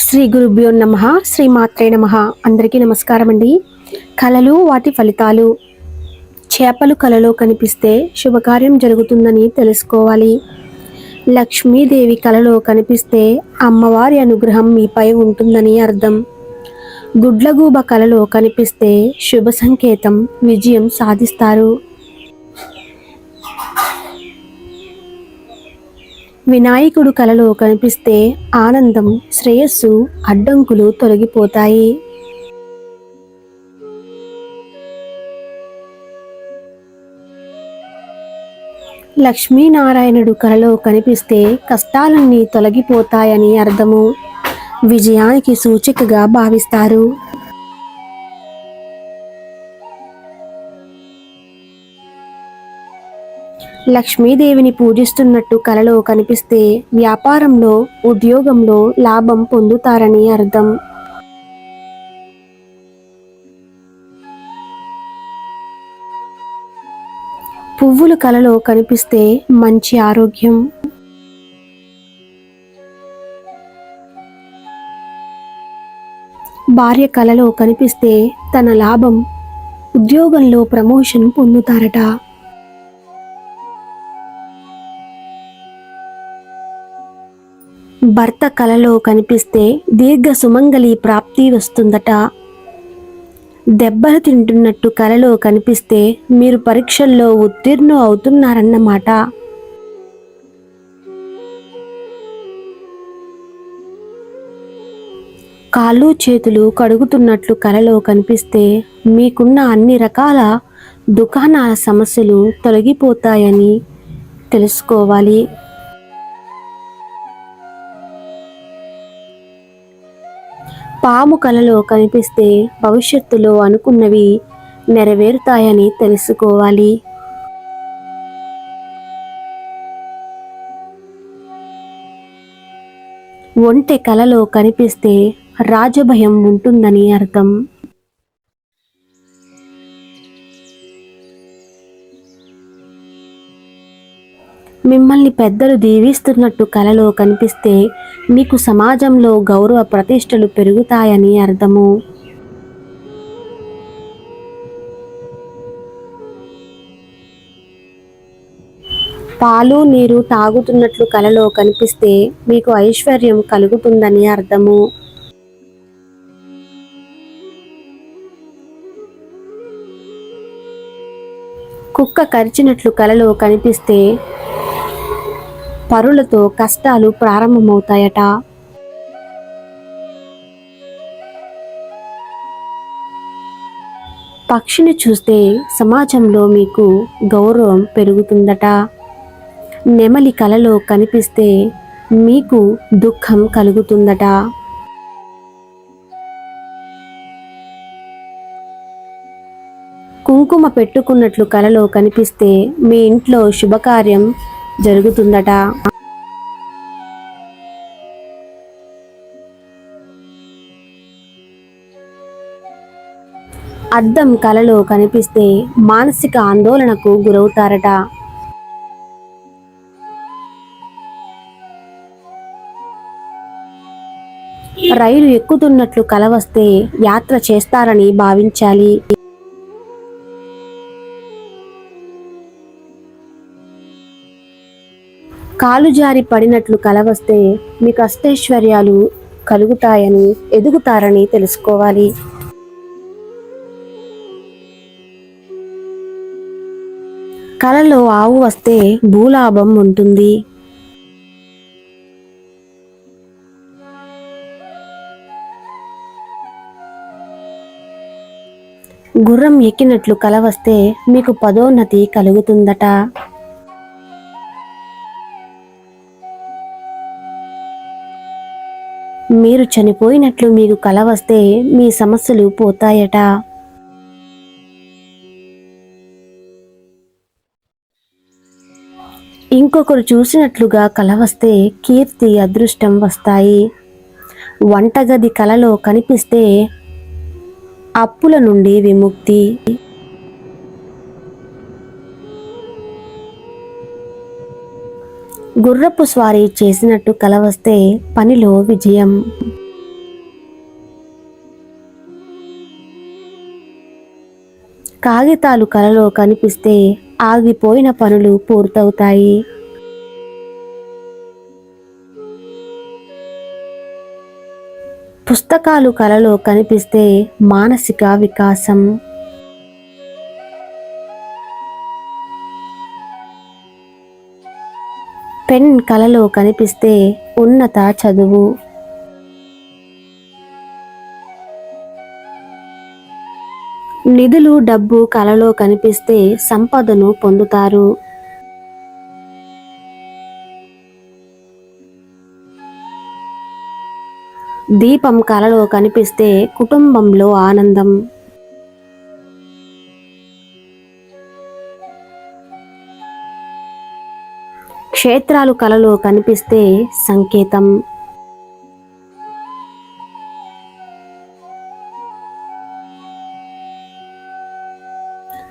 శ్రీ గురుభ్యో నమ శ్రీ మాత్రే నమ. అందరికీ నమస్కారం అండి. కళలు వాటి ఫలితాలు. చేపలు కలలో కనిపిస్తే శుభకార్యం జరుగుతుందని తెలుసుకోవాలి. లక్ష్మీదేవి కలలో కనిపిస్తే అమ్మవారి అనుగ్రహం మీపై ఉంటుందని అర్థం. గుడ్లగూబ కలలో కనిపిస్తే శుభ సంకేతం విజయం సాధిస్తారు. వినాయకుడు కలలో కనిపిస్తే ఆనందం శ్రేయస్సు అడ్డంకులు తొలగిపోతాయి. లక్ష్మీనారాయణుడు కలలో కనిపిస్తే కష్టాలన్నీ తొలగిపోతాయని అర్థము. విజయానికి సూచికగా భావిస్తారు. లక్ష్మీదేవిని పూజిస్తున్నట్టు కలలో కనిపిస్తే వ్యాపారంలో ఉద్యోగంలో లాభం పొందుతారని అర్థం. పువ్వులు కలలో కనిపిస్తే మంచి ఆరోగ్యం. భార్య కలలో కనిపిస్తే తన లాభం ఉద్యోగంలో ప్రమోషన్ పొందుతారట. భర్త కలలో కనిపిస్తే దీర్ఘ సుమంగళి ప్రాప్తి వస్తుందట. దెబ్బలు తింటున్నట్టు కలలో కనిపిస్తే మీరు పరీక్షల్లో ఉత్తీర్ణం అవుతున్నారన్నమాట. కాళ్ళు చేతులు కడుగుతున్నట్లు కలలో కనిపిస్తే మీకున్న అన్ని రకాల దుకాణాల సమస్యలు తొలగిపోతాయని తెలుసుకోవాలి. పాము కలలో కనిపిస్తే భవిష్యత్తులో అనుకున్నవి నెరవేరుతాయని తెలుసుకోవాలి. ఒంటె కలలో కనిపిస్తే రాజభయం ఉంటుందని అర్థం. మిమ్మల్ని పెద్దలు దీవిస్తున్నట్టు కలలో కనిపిస్తే మీకు సమాజంలో గౌరవ ప్రతిష్టలు పెరుగుతాయని అర్థము. పాలు నీరు తాగుతున్నట్లు కలలో కనిపిస్తే మీకు ఐశ్వర్యం కలుగుతుందని అర్థము. కుక్క కరిచినట్లు కలలో కనిపిస్తే పరులతో కష్టాలు ప్రారంభమవుతాయట. పక్షిని చూస్తే సమాజంలో మీకు గౌరవం పెరుగుతుందట. నెమలి కలలో కనిపిస్తే మీకు దుఃఖం కలుగుతుందట. కుంకుమ పెట్టుకున్నట్లు కలలో కనిపిస్తే మీ ఇంట్లో శుభకార్యం జరుగుతుందట. అద్దం కలలో కనిపిస్తే మానసిక ఆందోళనకు గురవుతారట. రైలు ఎక్కుతున్నట్లు కల వస్తే యాత్ర చేస్తారని భావించాలి. కాలు జారి పడినట్లు కలవస్తే మీకు అష్టైశ్వర్యాలు కలుగుతాయని ఎదుగుతారని తెలుసుకోవాలి. కలలో ఆవు వస్తే భూలాభం ఉంటుంది. గుర్రం ఎక్కినట్లు కల వస్తే మీకు పదోన్నతి కలుగుతుందట. మీరు చనిపోయినట్లు మీకు కల వస్తే మీ సమస్యలు పోతాయట. ఇంకొకరు చూసినట్లుగా కల వస్తే కీర్తి అదృష్టం వస్తాయి. వంటగది కలలో కనిపిస్తే అప్పుల నుండి విముక్తి. గుర్రపు స్వారీ చేసినట్టు కల వస్తే పనిలో విజయం. కాగితాలు కలలో కనిపిస్తే ఆగిపోయిన పనులు పూర్తవుతాయి. పుస్తకాలు కలలో కనిపిస్తే మానసిక వికాసం. పెన్ కలలో కనిపిస్తే ఉన్నత చదువు. నిధులు డబ్బు కలలో కనిపిస్తే సంపదను పొందుతారు. దీపం కలలో కనిపిస్తే కుటుంబంలో ఆనందం. క్షేత్రాలు కలలో కనిపిస్తే సంకేతం.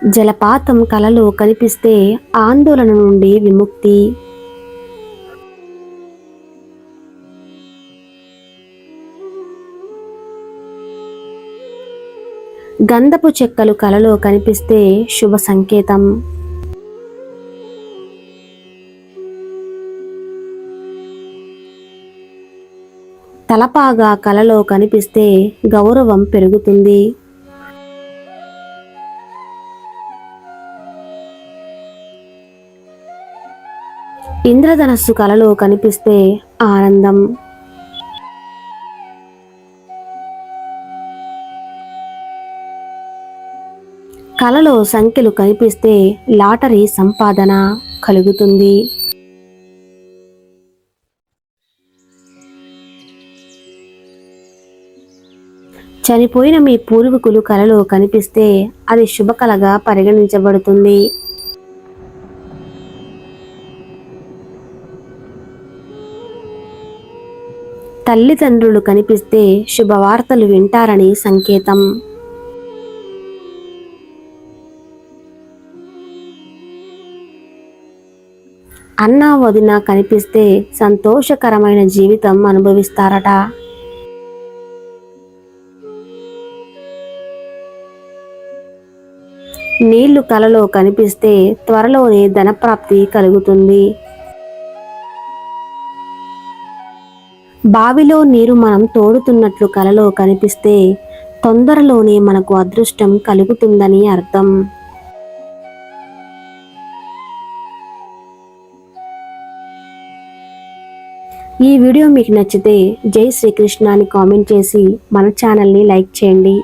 జలపాతం కలలో కనిపిస్తే ఆందోళన నుండి విముక్తి. గంధపు చెక్కలు కలలో కనిపిస్తే శుభ సంకేతం. తలపాగా కలలో కనిపిస్తే గౌరవం పెరుగుతుంది. ఇంద్రధనస్సు కలలో కనిపిస్తే ఆనందం. కలలో సంఖ్యలు కనిపిస్తే లాటరీ సంపాదన కలుగుతుంది. చనిపోయిన మీ పూర్వీకులు కలలో కనిపిస్తే అది శుభకళగా పరిగణించబడుతుంది. తల్లిదండ్రులు కనిపిస్తే శుభవార్తలు వింటారని సంకేతం. అన్నా వదిన కనిపిస్తే సంతోషకరమైన జీవితం అనుభవిస్తారట. నీళ్ళు కలలో కనిపిస్తే త్వరలోనే ధనప్రాప్తి కలుగుతుంది. బావిలో నీరు మనం తోడుతున్నట్లు కలలో కనిపిస్తే తొందరలోనే మనకు అదృష్టం కలుగుతుందని అర్థం. ఈ వీడియో మీకు నచ్చితే జై శ్రీకృష్ణ అని కామెంట్ చేసి మన ఛానల్ని లైక్ చేయండి.